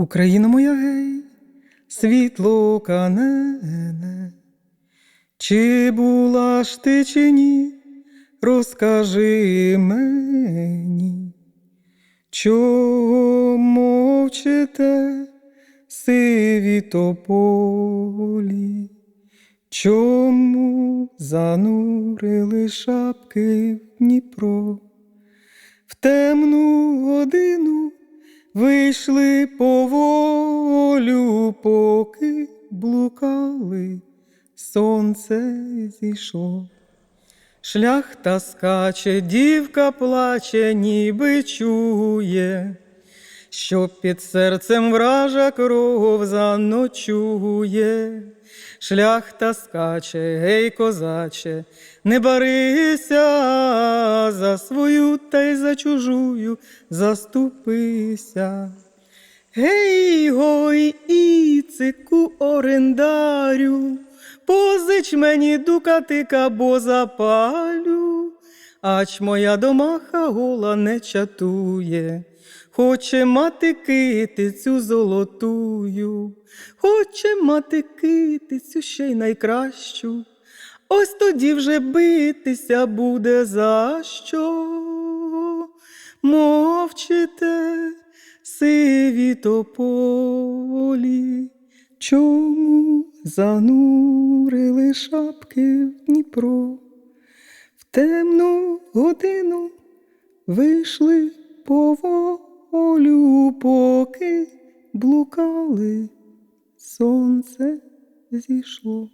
Україна моя гей, світло канене, чи була ж ти чи ні, розкажи мені, чого мовчите, сиві тополі, чому занурили шапки в Дніпро? В темну годину вийшли по сонце зійшло. Шляхта скаче, дівка плаче, ніби чує, що під серцем вража кров заночує. Шляхта скаче, гей, козаче, не барися за свою та й за чужую заступися. Гей, гой, іцику орендарю, позич мені дукатика, бо запалю, ач моя домаха гола не чатує, хоче мати китицю золотую, хоче мати китицю ще й найкращу. Ось тоді вже битися буде за що. Мовчите, сиві тополі, чому занурили шапки в Дніпро? В темну годину вийшли по волю, поки блукали, сонце зійшло.